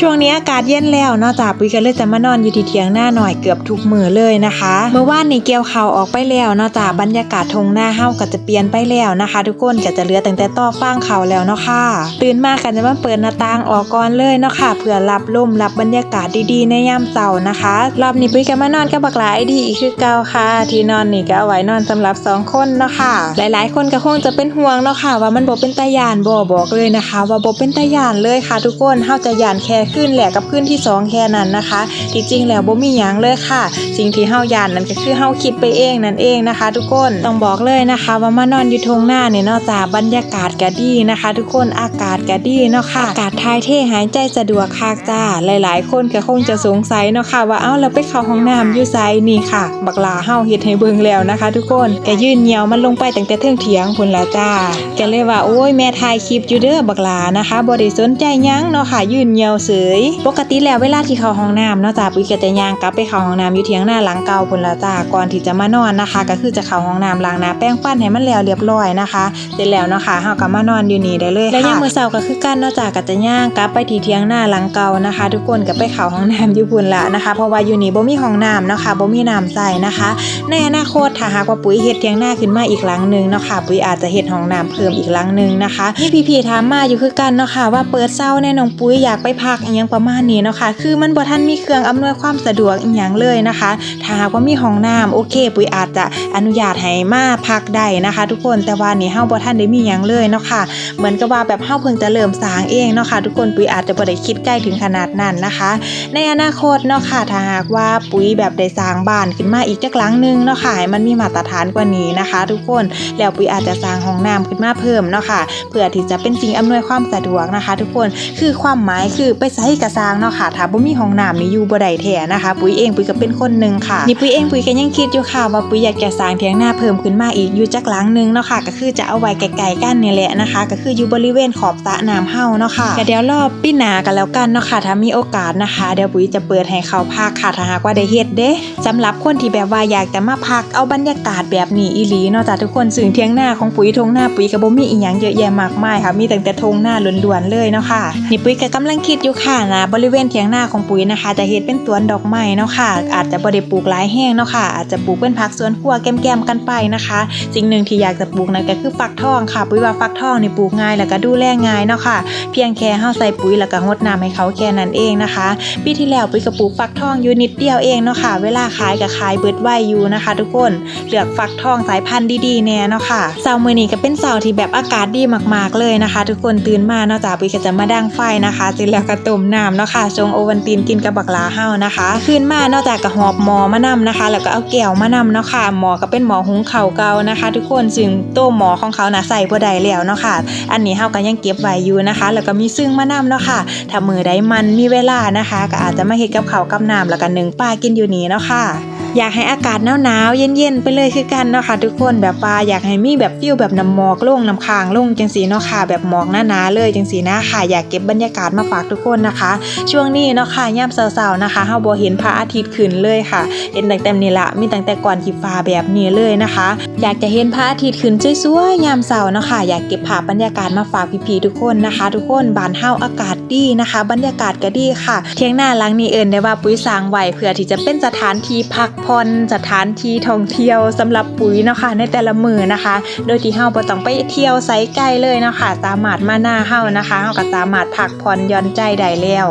ช่วงนี้อากาศเย็นแล้วเนอกจากปุ้ยก็เลยจะมานอนอยู่ที่เถียงหน้าหน่อยเกือบทุกมือเลยนะคะ เมื่อวานนี้เกี่ยวเขาออกไปแล้วเนอกจากบรรยากาศทงหน้าเฮาก็จะเปลี่ยนไปแล้วนะคะ ทุกคนก็จะเหลือตั้งแต่ต่อฟางเขาแล้วเนาะค่ะตื่นมากันจะมาเปิดหน้าต่างออกก่อนเลยเนาะค่ะเพื่อรับลมรับบรรยากาศดีๆ ในยามเช้านะคะรอบนี้ปุ้ยก็มานอนกับบักหลายดีอีกคือเก่าค่ะ ที่นอนนี่ก็เอาไว้นอนสำหรับสองคนเนาะค่ะหลายๆ คนก็คงจะเป็นห่วงเนาะค่ะว่ามันบ่เป็นตายานบ่บอกเลยนะคะ ว่าบ่เป็นตายานเลยค่ะ ทุกคนเฮาจะยานแค่ขึ้นแหละกับขึ้นที่สองแค่นั้นนะคะที่จริงแล้วบ่มีหยังเลยค่ะ สิ่งที่เฮาย่านนั่นก็คือเฮาคิดไปเองนั่นเองนะคะ ทุกคนต้องบอกเลยนะคะ ว่ามานอนอยู่ทงหน้าเนี่ยนอกจากบรรยากาศก็ดีนะคะ ทุกคนอากาศก็ดีเนาะค่ะอากาศทายเทหายใจสะดวกคักจ้าหลาย ๆ คนก็คงจะสงสัยเนาะค่ะ ว่าเอ้าเราไปเข้าห้องน้ำอยู่ไสนี่ค่ะ บักลาเฮาเฮ็ดให้เบิ่งแล้วนะคะ ทุกคนแกยืนเหนียวมันลงไปตั้งแต่เทิงเถียงพุ่นละจ้าแกเลยว่าโอ้ยแม่ถ่ายคลิปอยู่เด้อบักลานะคะบ่ได้สนใจยังเนาะค่ะ ยืนเหนียวเสยปกติแล้วเวลาที่เข้าห้องน้ำเนาะจ้าปุ้ยก็จะย่างกลับไปเข้าห้องน้ำอยู่เถียงหน้าหลังเก่าพุ่นละจ้าก่อนที่จะมานอนนะคะ ก็คือจะเข้าห้องน้ำล้างหน้าแป้งฟันให้มันแล้วเรียบร้อยนะคะ เสร็จแล้วเนาะค่ะเฮาก็มานอนอยู่นี่ได้เลยค่ะและยามมื้อเช้าก็คือกันเนาะจ้าก็จะย่างกลับไปที่เถียงหน้าหลังเก่านะคะ ทุกคนก็ไปเข้าห้องน้ำอยู่พุ่นละนะคะ เพราะว่าอยู่นี่บ่มีห้องน้ำเนาะค่ะบ่มีน้ำใส่นะคะ ในอนาคตถ้าหากว่าปุ๋ยเฮ็ดเถียงหน้าขึ้นมาอีกหลังหนึงเนาะค่ะปุ๋ยอาจจะเฮ็ดห้องน้ำเพิ่มอีกหลังหนึงนะคะนี่พี่ๆถามมาอยู่คือกันเนาะค่ะว่าเปิดเช้าแน่น้องปุ๋ยอยากไปพักอีหยังประมาณนี้เนาะค่ะคือมันบ่ทันมีเครื่องอำนวยความสะดวกอีหยังเลยนะคะ ถ้าหากว่ามีห้องน้ำโอเค ปุ๋ยอาจจะอนุญาตให้มาพักได้นะคะ ทุกคนแต่ว่านี่เฮาบ่ทันได้มีหยังเลยเนาะค่ะเหมือนกับว่าแบบเฮาเพิ่งจะเริ่มสร้างเองเนาะค่ะทุกคนปุ๋ยอาจจะบ่ได้คิดใกล้ถึงขนาดนั้นนะคะ ในอนาคตเนาะค่ะถ้าหากว่าปุ๋ยแบบได้สร้างบ้านขึ้นมาอีกจักหลังหนึงเนาะค่ะให้มันมีมาตรฐานกว่านี้นะคะ ทุกคนแล้วปุ๋ยอาจจะสร้างห้องน้ำขึ้นมาเพิ่มเนาะค่ะเพื่อที่จะเป็นสิ่งอำนวยความสะดวกนะคะ ทุกคนคือความหมายคือไปใช้กระสร้างเนาะค่ะถ้าบ่มีห้องน้ำนี่อยู่บ่ได้แท้นะคะ ปุ๋ยเองปุ๋ยก็เป็นคนหนึงค่ะนี่ปุ๋ยเองปุ๋ยก็ยังคิดอยู่ค่ะว่าปุ๋ยอยากจะสร้างเถียงนาเพิ่มขึ้นมาอีกอยู่จักหลังหนึงเนาะค่ะก็คือจะเอาไว้ไกลๆกันนี่แหละนะคะ ก็คืออยู่บริเวณขอบสระน้ำเฮาเนาะค่ะก็เดี๋ยวรอบปีหน้ากันแล้วกันเนาะค่ะถ้ามีโอกาสนะคะ เดี๋ยวปุ๋ยจะเปิดให้เขาพักค่ะถ้าหากว่าได้เฮ็ดเด้สำหรับคนที่แบบว่าอยากจะมาพักเอาบรรยากาศแบบนี้อีหลีเนาะจ้ะทุกคนซึ่งเทียงหน้าของปุ๋ยทงหน้าปุ๋ยก็บ่มีอีหยังเยอะแยะมากมายค่ะมีตั้งแต่ทงหน้าล้วนๆเลยเนาะค่ะนี่ปุ๋ยก็กำลังคิดอยู่ค่ะค่ะนะบริเวณเทียงหน้าของปุ๋ยนะคะ จะเฮ็ดเป็นสวนดอกไม้เนาะค่ะ อาจจะบ่ได้ปลูกหลายแห้งเนาะค่ะอาจจะปลูกเป็นผักสวนครัวแก้มๆกันไปนะคะ สิ่งหนึ่งที่อยากจะปลูกนั่นก็คือฟักทองค่ะ ปุ๋ยว่าฟักทองนี่ปลูกง่ายแล้วก็ดูแลง่ายเนาะค่ะ เพียงแค่เฮาใส่ปุ๋ยแล้วก็รดน้ำให้เขาแค่นั้นเองนะคะปีที่แล้วปุ๋ยก็ปลูกฟักทองอยู่นิดเดียวเองเนาะค่ะ เวลาขายก็ขายเบิดไวอยู่นะคะ ทุกคนเลือกฟักทองสายพันธุ์ดีๆแน่เนาะค่ะเสาร์มื้อนี้ก็เป็นเสาร์ที่แบบอากาศดีมากๆเลยนะคะ ทุกคนตื่นมาเนาะจากปุ๋ยก็จะมาดังไฟนะคะเสร็จแล้วก็ตมน้ำเนาะค่ะชงโอวันตินกินกับบักลาเฮานะคะขึ้นมานอกจากกระหอบหมอมานำนะคะ แล้วก็เอาแก้วมานำเนาะค่ะหมอก็เป็นหมอหุงเข่าเก่านะคะ ทุกคนซึ่งโต้หมอของเขานะใส่บ่ได้แล้วเนาะค่ะ อันนี้เฮาก็ยังเก็บไว้อยู่นะคะ แล้วก็มีซึ่งมานำเนาะค่ะถ้ามือใดมันมีเวลานะคะ ก็อาจจะมาเฮ็ดกับเขากับน้ำแล้วก็นึ่งปลากินอยู่นี้เนาะค่ะ อยากให้อากาศหนาวๆเย็นๆไปเลยคือกันเนาะค่ะ ทุกคนแบบว่าอยากให้มีแบบฟิลแบบน้ำหมอกลงน้ำค้างลงจังสีเนาะค่ะ แบบหมอกหนาๆเลยจังสีนะค่ะ อยากเก็บบรรยากาศมาฝากทุกคนนะคะ ช่วงนี้เนาะค่ะยามเช้าๆนะคะเฮาบ่เห็นพระอาทิตย์ขึ้นเลยค่ะ เห็นตั้งแต่นี่ละมีตั้งแต่ก่อนขีฟ้าแบบนี้เลยนะคะ อยากจะเห็นพระอาทิตย์ขึ้นสวยๆยามเช้าเนาะค่ะ อยากเก็บภาพบรรยากาศมาฝากพี่ๆทุกคนนะคะ ทุกคนบานเฮาอากาศดีนะคะ บรรยากาศก็ดีค่ะ เที่ยงหน้าหลังนี้เอิ้นได้ว่าปุ๋ยสร้างไว้เพื่อที่จะเป็นสถานที่พักผอนสถานที่ท่องเที่ยวสำหรับปุ๋ยเนาะค่ะในแต่ละมื้อนะคะ โดยที่เฮาบ่ต้องไปเที่ยวไสไกลเลยเนาะค่ะสามารถมาหน้าเฮานะคะเฮาก็สามารถพักผ่อนหย่อนใจได้แล้ว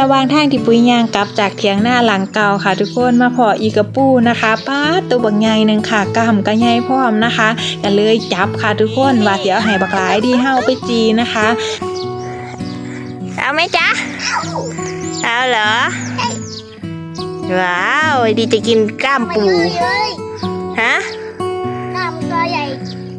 ระหว่างทางที่ปุ้ยย่างกลับจากเถียงหน้าหลังเก่าค่ะ ทุกคนมาพออีกระปูนะคะป้าดตัวบักใหญ่หนึ่งค่ะกล้ามก็ใหญ่พร้อมนะคะก็เลยจับค่ะทุกคนว่าเดี๋ยวให้บักหลายดีเฮาไปจีนะคะ เอาไหมจ๊ะ เอาเหรอ ว้าวดีจะกินกล้ามปูเยอะฮะๆน้ำตัวใหญ่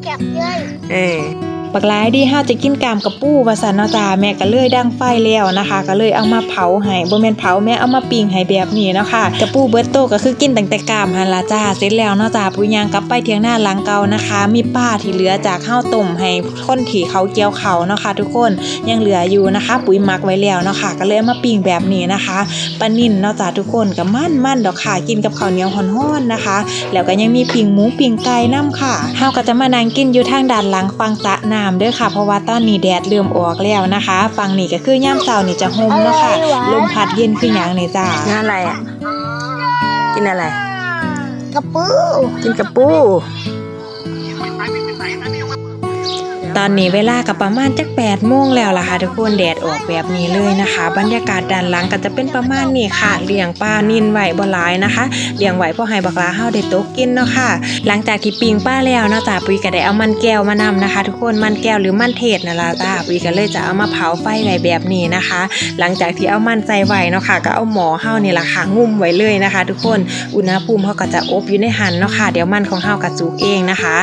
เก็บเยอะ เออ บักหลายดีเฮาจะกินกามกับปูว่าซั่นนาจาแม่ก็เลยดังไฟแล้วนะคะ ก็เลยเอามาเผาให้บ่แม่นเผาแม่เอามาปิ้งให้แบบนี้นะคะกระปูเบิดโตก็คือกินตั้งแต่กามหันล่ะจ้าเสร็จแล้วเนาะจ้าปุยยางกลับไปเทียงหน้าหลังเก่านะคะ มีป้าที่เหลือจากข้าวต้มให้คนที่เขาเกี่ยวเขาเนาะค่ะทุกคนยังเหลืออยู่นะคะ ปุ๋ยหมักไว้แล้วเนาะค่ะก็เลยมาปิ้งแบบนี้นะคะปลานิ่นเนาะจ้าทุกคนก็มั่นๆดอกค่ะกินกับข้าวเหนียวฮ้อนๆนะคะ แล้วก็ยังมีปิ่งหมูปิ่งไก่น้ำค่ะเฮาก็จะมานั่งกินอยู่ทางด้านหลังฟังสะน้น้ำเด้อค่ะ เพราะว่าตอนนี้แดดเริ่มออกแล้วนะคะฝั่งนี้ก็คือย่ามเช้านี่จะห่มเนาะค่ะลมพัดเย็นคือหยังนี่จ้านี่อะไรอะ กินอะไร กระปื้อกินกระปู ตอนนี้เวลากับประมาณจัก8โมงแล้วล่ะค่ะทุกคนแดดออกแบบนี้เลยนะคะ บรรยากาศด้านหลังก็จะเป็นประมาณนี้ค่ะเลี้ยงปลานินไหวบ่หลายนะคะเลี้ยงไหวพราะให้บักลาเฮาได้ตกกินเนาะค่ะ หลังจากที่ปิงป้าแล้วเนาะจ้าปุ้ยก็ได้เอามันแก้วมานำนะคะ ทุกคนมันแก้วหรือมันเทศนั่นล่ะจ้าปุ้ยก็เลยจะเอามาเผาไฟไว้แบบนี้นะคะ หลังจากที่เอามันใส่ไว้เนาะค่ะ ก็เอาหมอเฮานี่ล่ะค่ะงุ่มไว้เลยนะคะ ทุกคนอุณหภูมิเฮาก็จะอบอยู่ในหันเนาะค่ะ เดี๋ยวมันของเฮาก็สุกเองนะคะ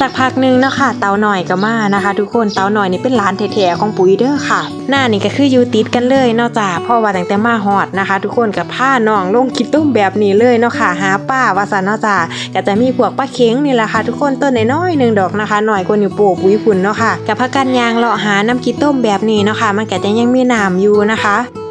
สักพักหนึงเนาะค่ะเตาหน่อยก็มานะคะ ทุกคนเตาหน่อยนี่เป็นร้านแท้ๆของปุ๋ยเด้อค่ะ หน้านี่ก็คืออยู่ติดกันเลยนาะจ้าเพราะว่าแตั้งแต่มาฮอดนะคะ ทุกคนกับผ้าน้องลงคิดตุ้มแบบนี้เลยเนาะค่ะหาป้าวาซั่นเนาะจ้าก็จะมีพวกปลาเค็งนี่แหละค่ะ ทุกคนต้นน้อยๆหนึ่งดอกนะคะหน่อยกว่านิ้วโป้ปุ๋ยพุ่นเนาะค่ะกับพักกันยางเลาะหาน้ำคิดต้มแบบนี้เนาะค่ะมันก็จะยังมีน้ำอยู่นะคะ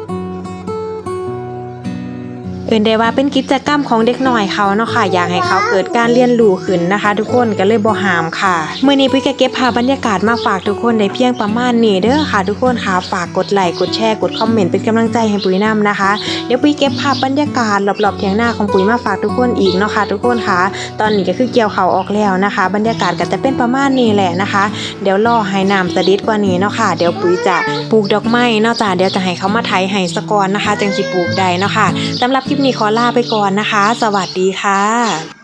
เอื่นได้ว่าเป็นกิจกรรมของเด็กหน่อยเขาเนาะค่ะ อยากให้เขาเกิดการเรียนรู้ขึ้นนะคะ ทุกคนก็เลยบ่หามค่ะเมื่อนี้พี่ก็เก็บภาพบรรยากาศมาฝากทุกคนได้เพียงประมาณนี้เด้อค่ะ ทุกคนค่ะฝากกดไลค์กดแชร์กดคอมเมนต์เป็นกำลังใจให้ปุ๋ยนํนะคะ เดี๋ยวปุ๋ยเก็บภาพบรรยากาศรอบๆเทียงหน้าของปุ๋ยมาฝากทุกคนอีกเนาะค่ะ ทุกคนค่ะ ตอนนี้ก็คือเกี่ยวเขาออกแล้วนะคะ บรรยากาศก็จะเป็นประมาณนี้แหละนะคะ เดี๋ยวรอให้น้ำสะดิดกว่านี้เนาะค่ะ เดี๋ยวปุ๋ยจะปลูกดอกไม้เนาะจ้ะเดี๋ยวจะให้เขามาไถให้สกอนนะคะจังสิปลูกได้เนาะค่ะสำหรับคลิปนี้ขอลาไปก่อนนะคะ สวัสดีค่ะ